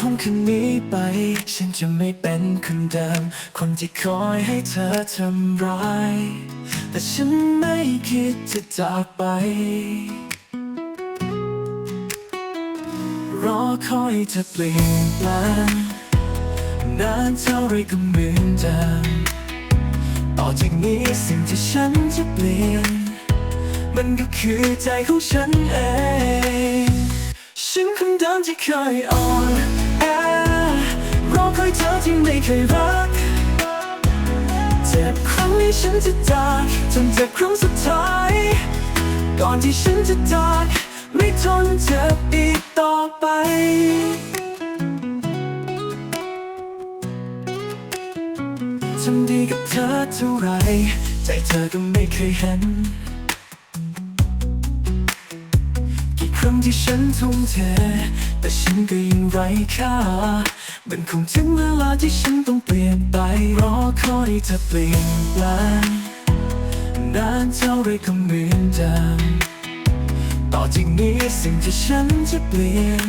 พ้นคืนนี้ไป ฉันจะไม่เป็นคนเดิม คนที่คอยให้เธอทำร้าย แต่ฉันไม่คิดจะจากไป รอคอยเธอเปลี่ยนแปลงนานเท่าไรก็เหมือนเดิมต่อจากนี้สิ่งที่ฉันจะเปลี่ยน มันก็คือใจของฉันเอง ฉันคนเดิมที่เคยอ่อน ยเธอที่ไม่เคยรัก เจ็บครั้งนี้ฉันจะจากจนเจ็บครั้งสุดท้าย ก่อนที่ฉันจะจากไม่ทนเจ็บอีกต่อไปทำดีกับเธอเท่าไร ใจเธอก็ไม่เคยเห็น รั้งที่ฉันทุ่มเท แต่ฉันก็ยังไร้ค่า มันคงถึงเวลาที่ฉันต้องเปลี่ยนไป รอคอยเธอเปลี่ยนแปลงนานเท่าไรก็เหมือนเดิมต่อจากนี้สิ่งที่ฉันจะเปลี่ยน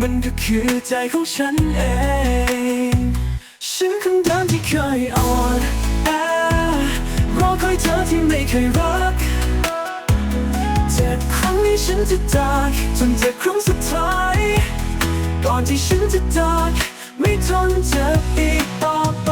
มันก็คือใจของฉันเอง ฉันคนเดิมที่เคยอ่อนแอรอคอยเธอที่ไม่เคยรัก จะจากจนเจ็บครั้งสุดท้าย ก่อนที่ฉันจะจากไม่ทนเจ็บอีกต่อไป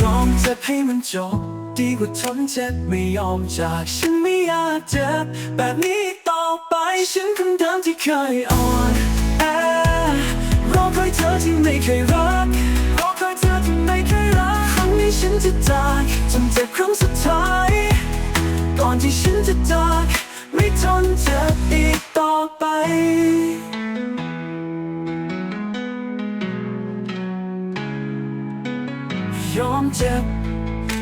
ยอมเจ็บให้มันจบดีกว่าทนเจ็บไม่ยอมจากฉันไม่อยากเจ็บแบบนี้ต่อไปฉันคนเดิมที่เคยอ่อน ที่ไม่เคยรักรอคอยเธอที่ไม่เคยรักครั้งนี้ฉันจะจากจนเจ็บครั้งสุดท้าย ก่อนที่ฉันจะจากไม่ทนเจ็บอีกต่อไปยอมเจ็บ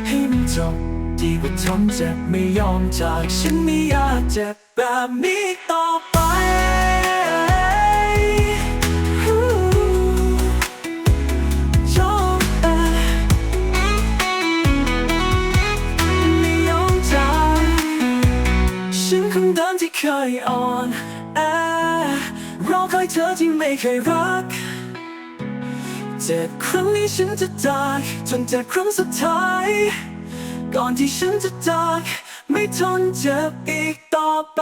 ให้มันจบดีกว่าทนเจ็บไม่ยอมจากฉันไม่อยากเจ็บแบบนี้ต่อไป อนแอรอคอยเธอที่ไม่เคยรัก เจ็บครั้งนี้ฉันจะจากจนเจ็บครั้งสุดท้าย ก่อนที่ฉันจะจากไม่ทนเจ็บอีกต่อไป